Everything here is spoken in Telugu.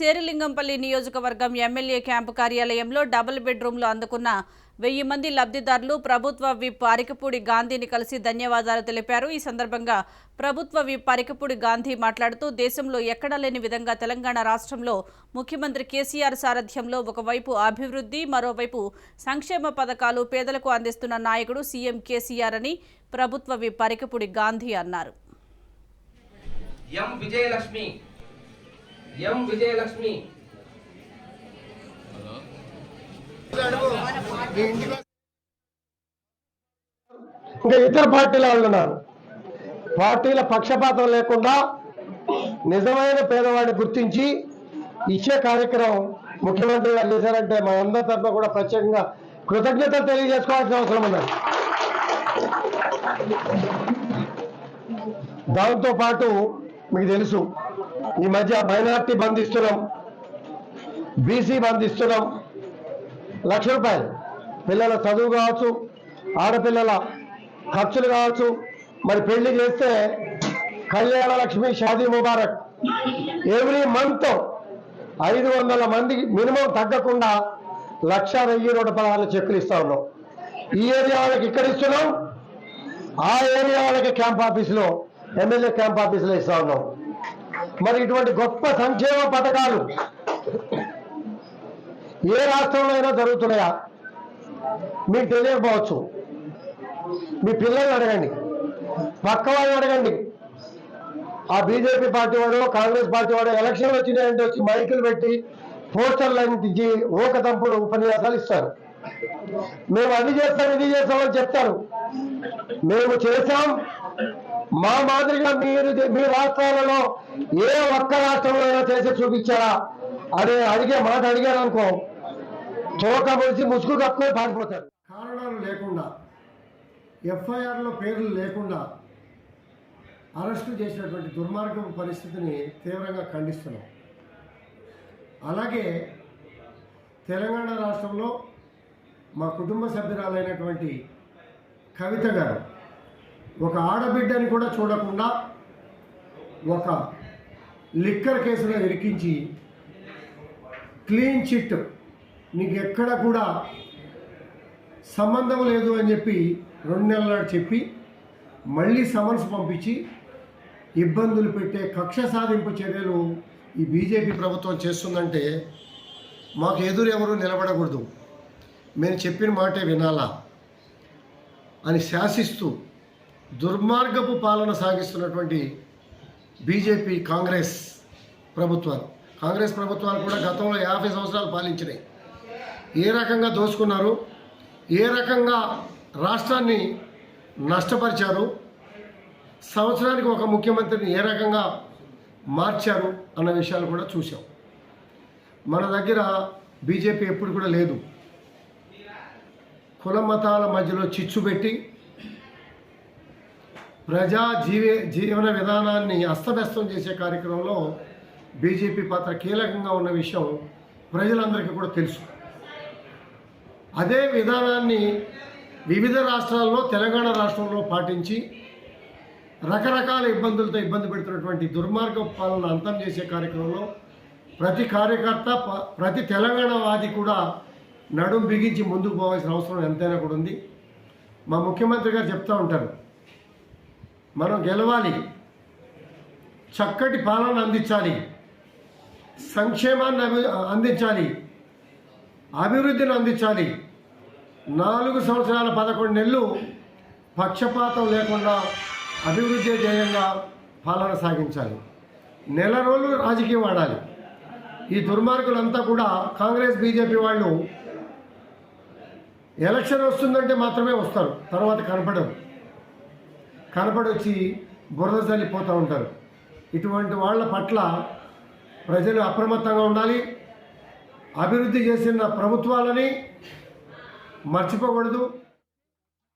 శేరిలింగంపల్లి నియోజకవర్గం ఎమ్మెల్యే క్యాంపు కార్యాలయంలో డబుల్ బెడ్రూమ్లు అందుకున్న వెయ్యి మంది లబ్ధిదారులు ప్రభుత్వ విప్ అరికపూడి గాంధీని కలిసి ధన్యవాదాలు తెలిపారు. ఈ సందర్భంగా ప్రభుత్వ విప్ అరికపూడి గాంధీ మాట్లాడుతూ దేశంలో ఎక్కడా లేని విధంగా తెలంగాణ రాష్ట్రంలో ముఖ్యమంత్రి కేసీఆర్ సారథ్యంలో ఒకవైపు అభివృద్ధి మరోవైపు సంక్షేమ పథకాలు పేదలకు అందిస్తున్న నాయకుడు సీఎం కేసీఆర్ అని ప్రభుత్వ విప్ అరికపూడి గాంధీ అన్నారు. ఎం విజయలక్ష్మి ఎం విజయలక్ష్మి? ఇంకా ఇతర పార్టీల వాళ్ళు ఉన్నారు. పార్టీల పక్షపాతం లేకుండా నిజమైన పేదవాడిని గుర్తించి ఇచ్చే కార్యక్రమం ముఖ్యమంత్రి గారు చేశారంటే మా అందరి తరఫున కూడా ప్రత్యేకంగా కృతజ్ఞతలు తెలియజేసుకోవాల్సిన అవసరం ఉన్నది. దాంతో పాటు మీకు తెలుసు. ఈ మధ్య మైనార్టీ బంద్ ఇస్తున్నాం బీసీ బంద్ ఇస్తున్నాం లక్ష రూపాయలు. పిల్లల చదువు కావచ్చు ఆడపిల్లల ఖర్చులు కావచ్చు మరి పెళ్ళి చేస్తే కళ్యాణ లక్ష్మి షాదీ ముబారక్. ఎవ్రీ మంత్ ఐదు వందల మందికి మినిమం తగ్గకుండా లక్ష వెయ్యి నూట పదహారు చెక్కులు ఇస్తా ఉన్నాం. ఈ ఏరియా వాళ్ళకి ఇక్కడ ఇస్తున్నాం. ఆ ఏరియా వాళ్ళకి క్యాంప్ ఆఫీసులో ఎమ్మెల్యే క్యాంప్ ఆఫీసులో ఇస్తా ఉన్నాం. మరి ఇటువంటి గొప్ప సంక్షేమ పథకాలు ఏ రాష్ట్రంలో అయినా జరుగుతున్నాయా? మీకు తెలియకపోవచ్చు. మీ పిల్లల్ని అడగండి. పక్క వాళ్ళని అడగండి. ఆ బీజేపీ పార్టీ వాడు కాంగ్రెస్ పార్టీ వాడు ఎలక్షన్లు వచ్చినాయంటే వచ్చి మైకులు పెట్టి పోస్టర్లు అంటించి ఓక తంపుడు ఉపన్యాసాలు ఇస్తారు. మేము అది చేస్తాం ఇది చేస్తామని చెప్తారు. మేము చేశాం. మా మాదిరిగా మీరు మీ రాష్ట్రాలలో ఏ ఒక్క రాష్ట్రంలో అయినా చేసి చూపించారా? అదే అడిగే మాట అడిగారు అనుకో చోక ముడిచి ముసుగు కప్పుకొని పారిపోతారు. కారణాలు లేకుండా ఎఫ్ఐఆర్లో పేర్లు లేకుండా అరెస్టు చేసినటువంటి దుర్మార్గం పరిస్థితిని తీవ్రంగా ఖండిస్తున్నాం. అలాగే తెలంగాణ రాష్ట్రంలో మా కుటుంబ సభ్యురాలైనటువంటి కవిత గారు. ఒక ఆడబిడ్డని కూడా చూడకుండా ఒక లిక్కర్ కేసులో ఇరికించి క్లీన్ చిట్ నీకు ఎక్కడ కూడా సంబంధం లేదు అని చెప్పి రెండు నెలల చెప్పి మళ్ళీ సమన్స్ పంపించి ఇబ్బందులు పెట్టే కక్ష సాధింపు చర్యలు ఈ బీజేపీ ప్రభుత్వం చేస్తుందంటే మాకు ఎదురు ఎవరు నిలబడకూడదు. మేము చెప్పిన మాటే వినాలా? అని శాసిస్తూ దుర్మార్గపు పాలన సాగిస్తున్నటువంటి బీజేపీ కాంగ్రెస్ ప్రభుత్వాలు. కాంగ్రెస్ ప్రభుత్వాలు కూడా గతంలో యాభై సంవత్సరాలు పాలించినాయి ఏ రకంగా దోచుకున్నారు ఏ రకంగా రాష్ట్రాన్ని నష్టపరిచారు? సంవత్సరానికి ఒక ముఖ్యమంత్రిని ఏ రకంగా మార్చారు? అన్న విషయాలు కూడా చూసాం మన దగ్గర బీజేపీ ఎప్పుడు కూడా లేదు. కుల మతాల మధ్యలో చిచ్చు పెట్టి ప్రజా జీవే జీవన విధానాన్ని అస్తవ్యస్తం చేసే కార్యక్రమంలో బీజేపీ పాత్ర కీలకంగా ఉన్న విషయం ప్రజలందరికీ కూడా తెలుసు. అదే విధానాన్ని వివిధ రాష్ట్రాల్లో తెలంగాణ రాష్ట్రంలో పాటించి రకరకాల ఇబ్బందులతో ఇబ్బంది పెడుతున్నటువంటి దుర్మార్గ పాలన అంతం చేసే కార్యక్రమంలో ప్రతి కార్యకర్త ప- ప్రతి తెలంగాణ వాది కూడా నడుం బిగించి ముందుకు పోవాల్సిన అవసరం ఎంతైనా కూడా ఉంది. మా ముఖ్యమంత్రి గారు చెప్తూ ఉంటారు మనం గెలవాలి చక్కటి పాలన అందించాలి సంక్షేమాన్ని అభి అందించాలి అభివృద్ధిని అందించాలి. నాలుగు సంవత్సరాల పదకొండు నెలలు పక్షపాతం లేకుండా అభివృద్ధి ధ్యేయంగా పాలన సాగించాలి. నెల రోజులు రాజకీయం ఆడాలి. ఈ దుర్మార్గులంతా కూడా కాంగ్రెస్ బీజేపీ వాళ్ళు ఎలక్షన్ వస్తుందంటే మాత్రమే వస్తారు. తర్వాత కనపడరు. కనపడొచ్చి బురద చల్లిపోతూ ఉంటారు. ఇటువంటి వాళ్ళ పట్ల ప్రజలు అప్రమత్తంగా ఉండాలి. అభివృద్ధి చేసిన ప్రభుత్వాలని మర్చిపోకూడదు.